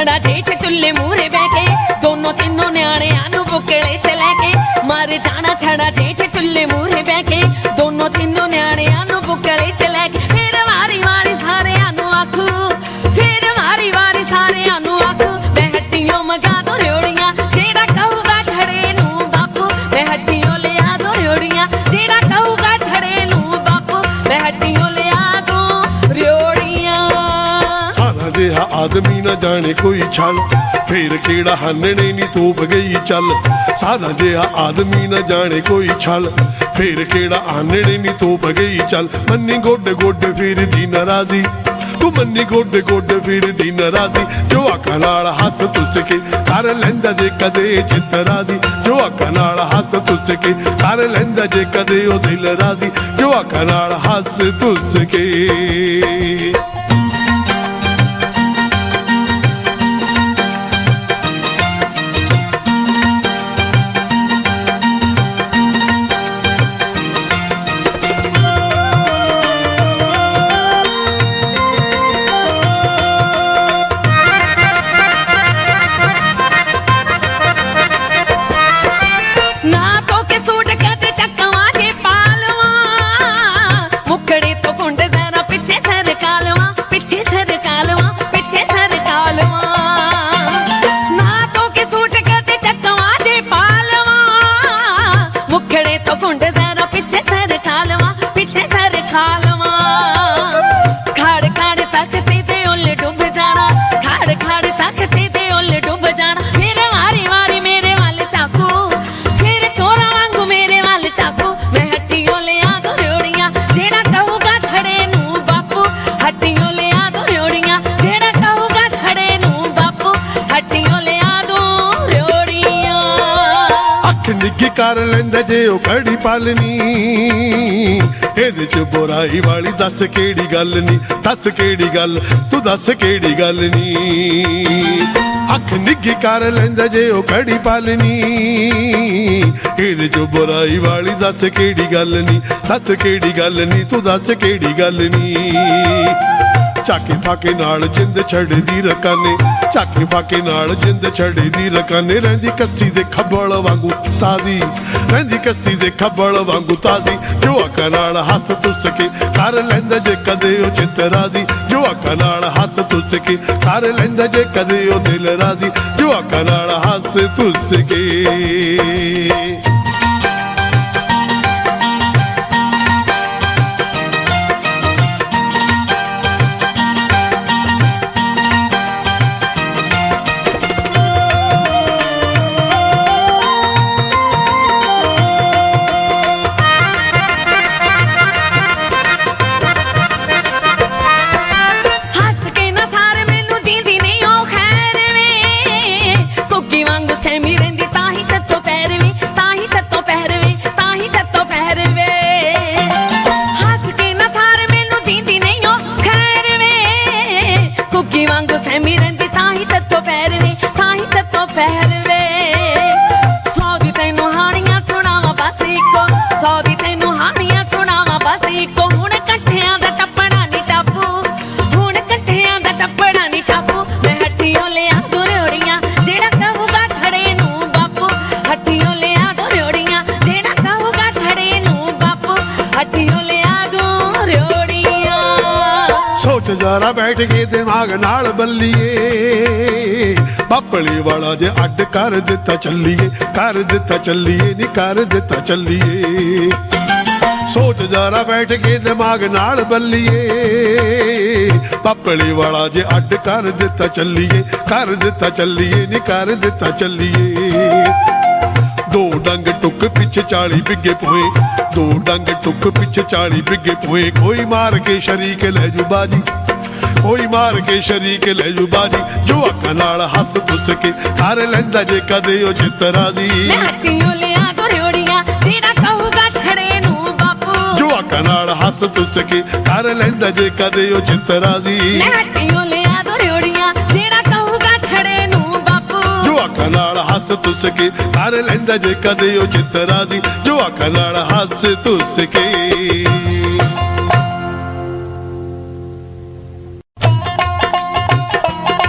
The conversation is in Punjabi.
ਛੜਾ ਜੇਠ ਚੁੱਲ੍ਹੇ ਮੂਹਰੇ ਬਹਿ ਕੇ ਦੋਨੋਂ ਤਿੰਨੋਂ ਨਿਆਣਿਆਂ ਨੂੰ ਬੁੱਕਲੇ ਚ ਲੈ ਕੇ ਮਰ ਜਾਣਾ ਛੜਾ ਜੇਠ ਚੁੱਲ੍ਹੇ ਮੂਹਰੇ ਬਹਿ ਕੇ ਦੋਨੋਂ ਤਿੰਨੋਂ ਨਿਆਣਿਆਂ ਸਾਰਾ ਆਦਮੀ ਨਾ ਜਾਣੇ ਕੋਈ ਛਲ। ਫੇਰ ਕਿਹੜਾ ਹੰਨਣੇ ਨਹੀਂ ਤੋਪ ਗਈ ਚੱਲ। ਸਾਦਾ ਜਿਹਾ ਆਦਮੀ ਨਾ ਜਾਣੇ ਕੋਈ ਛਲ। ਫੇਰ ਕਿਹੜਾ ਹੰਨਣੇ ਨਹੀਂ ਤੋਪ ਗਈ ਚੱਲ। ਮੰਨੀ ਗੋਡੇ ਗੋਡੇ ਫਿਰਦੀ ਨਾਰਾਜ਼ੀ। ਤੂੰ ਮੰਨੀ ਗੋਡੇ ਗੋਡੇ ਫਿਰਦੀ ਨਾਰਾਜ਼ੀ। ਜੋ ਅੱਖਾਂ ਨਾਲ ਹੱਸ ਤੁਸ ਕੇ ਕਰ ਲੈਂਦਾ ਜੇ ਕਦੇ ਚਿੱਤ ਰਾਜ਼ੀ। ਜੋ ਅੱਖਾਂ ਨਾਲ ਹੱਸ ਤੁਸ ਕੇ ਕਰ ਲੈਂਦਾ ਜੇ ਕਦੇ ਉਹ ਦਿਲ ਰਾਜ਼ੀ। ਜੋ ਅੱਖਾਂ ਨਾਲ ਹੱਸ ਤੁਸ ਕੇ ਅੱਖ ਨਿੱਗੀ ਕਰ ਲੈਂਦਾ ਜੇ ਉਹ ਕੜੀ ਪਾਲਣੀ। ਇਹਦੇ ਚ ਬੁਰਾਈ ਵਾਲੀ ਦੱਸ ਕਿਹੜੀ ਗੱਲ ਨਹੀਂ ਦੱਸ ਕਿਹੜੀ ਗੱਲ, ਤੂੰ ਦੱਸ ਕਿਹੜੀ ਗੱਲ ਨੀ। ਅੱਖ ਨਿੱਗੀ ਕਰ ਲੈਂਦਾ ਜੇ ਉਹ ਕੜੀ ਪਾਲਨੀ ਇਹਦੇ ਚ ਬੁਰਾਈ ਵਾਲੀ ਦੱਸ ਕਿਹੜੀ ਗੱਲ ਨਹੀਂ ਦੱਸ ਕਿਹੜੀ ਗੱਲ ਨਹੀਂ ਤੂੰ ਦੱਸ ਕਿਹੜੀ ਗੱਲ ਨਹੀਂ ਚਾਕੇ ਫਾਕੇ ਨਾਲ ਜਿੰਦ ਛੱਡਦੀ ਰਕਾਨੇ, ਚਾਕੇ ਫਾਕੇ ਨਾਲ ਜਿੰਦ ਛੱਡਦੀ ਰਕਾਨੇ, ਰਹਿੰਦੀ ਕੱਸੀ ਦੇ ਖੱਬਲ ਵਾਂਗੂ ਤਾਜ਼ੀ, ਰਹਿੰਦੀ ਕੱਸੀ ਦੇ ਖੱਬਲ ਵਾਂਗੂ ਤਾਜ਼ੀ, ਜੋ ਅੱਖਾਂ ਨਾਲ ਹੱਸ ਤੁਸ ਕੇ ਕਰ ਲੈਂਦਾ ਜੇ ਕਦੇ ਉਹ ਚਿੱਤ ਰਾਜ਼ੀ, ਜੋ ਅੱਖਾਂ ਨਾਲ ਹੱਸ ਤੁਸ ਕੇ ਕਰ ਲੈਂਦਾ ਜੇ ਕਦੇ ਉਹ ਦਿਲ ਰਾਜ਼ੀ, ਜੋ ਅੱਖਾਂ ਨਾਲ ਹੱਸ ਤੁਸ ਕੇ। ਹੀ ਤੱਤੋਂ ਸੌ ਦੀ ਤੈਨੂੰ ਹਾਣੀਆਂ ਸੁਣਾਵਾਂ ਬਸ ਇੱਕੋ। ਸੌ ਦੀ ਤੈਨੂੰ ਹਾਣੀਆਂ ਸੁਣਾਵਾਂ ਬਸ ਇੱਕੋ। ਹੁਣ ਇਕੱਠਿਆਂ ਦਾ ਟੱਪਣਾ ਨਹੀਂ ਟਾਪੂ। ਹੁਣ ਇਕੱਠਿਆਂ ਦਾ ਟੱਪਣਾ ਨਹੀਂ ਟਾਪੂ। ਮੈਂ ਹੱਟੀਆਂ ਲਿਆ ਦੋ ਜਿਹੜਾ ਕਹੂਗਾ ਥੜੇ ਨੂੰ ਬਾਪੂ। ਹੱਠੀਓ ਲਿਆ ਦੋ ਰਿਓੜੀਆਂ ਜਿਹੜਾ ਕਹੂਗਾ ਥੜੇ ਨੂੰ ਬਾਪੂ। ਹੱਠੀਓ ਲਿਆ ਦੋ ਰਿਓੜੀਆਂ ਸੋਚ ਜ਼ਰਾ ਬੈਠ ਕੇ ਦਿਮਾਗ ਨਾਲ ਬੱਲੀਏ। ਬਾਪਲੀ ਵਾਲਾ ਜੇ ਅੱਡ ਕਰ ਦਿੱਤਾ ਚੱਲੀਏ, ਕਰ ਦਿੱਤਾ ਚੱਲੀਏ, ਨੀ ਕਰ ਦਿੱਤਾ ਚੱਲੀਏ। ਸੋਚ ਜ਼ਰਾ ਬੈਠ ਕੇ ਦਿਮਾਗ ਨਾਲ ਬੱਲੀਏ। ਪਾਪਲੀ ਵਾਲਾ ਜੇ ਅੱਡ ਕਰ ਦਿੱਤਾ ਚੱਲੀਏ, ਕਰ ਦਿੱਤਾ ਚੱਲੀਏ, ਨੀ ਕਰ ਦਿੱਤਾ ਚੱਲੀਏ। ਦੋ ਡੰਗ ਟੁੱਕ ਪਿੱਛੇ 40 ਬਿੱਗੇ ਪੋਏ, ਦੋ ਡੰਗ ਟੁੱਕ ਪਿੱਛੇ 40 ਬਿੱਗੇ ਪੋਏ, ਕੋਈ ਮਾਰ ਕੇ ਸ਼ਰੀਕ ਲੈ ਜੂ ਬਾਜੀ। ਕੋਈ ਮਾਰ ਕੇ ਸ਼ਰੀਕ ਲੈ ਜੂ ਬਾਜੀ ਜੋ ਅੱਖਾਂ ਨਾਲ ਹੱਸ ਤੁਸ ਕੇ ਕਰ ਲੈਂਦਾ ਜੇ ਕਦੇ ਉਹ ਜਿੱਤ ਰਾਜ਼ੀ। ਨਾਲ ਹੱਸ ਤੁਸ ਕੇ ਕਰ ਲੈਂਦਾ ਜੇ ਕਦੇ ਉਹ ਜਿੱਤ ਰਾਜ਼ੀ। ਮੈਂ ਹੱਟੀਆਂ ਲਿਆ ਦੋ ਰਿਓੜੀਆਂ ਜਿਹੜਾ ਕਹੂਗਾ ਛੜੇ ਨੂੰ ਬਾਪੂ। ਜੋ ਅੱਖਾਂ ਨਾਲ ਹੱਸ ਤੁਸ ਕੇ ਕਰ ਲੈਂਦਾ ਜੇ ਕਦੇ ਉਹ ਜਿੱਤ ਰਾਜ਼ੀ। ਜੋ ਅੱਖਾਂ ਨਾਲ ਹੱਸ ਤੁਸ ਕੇ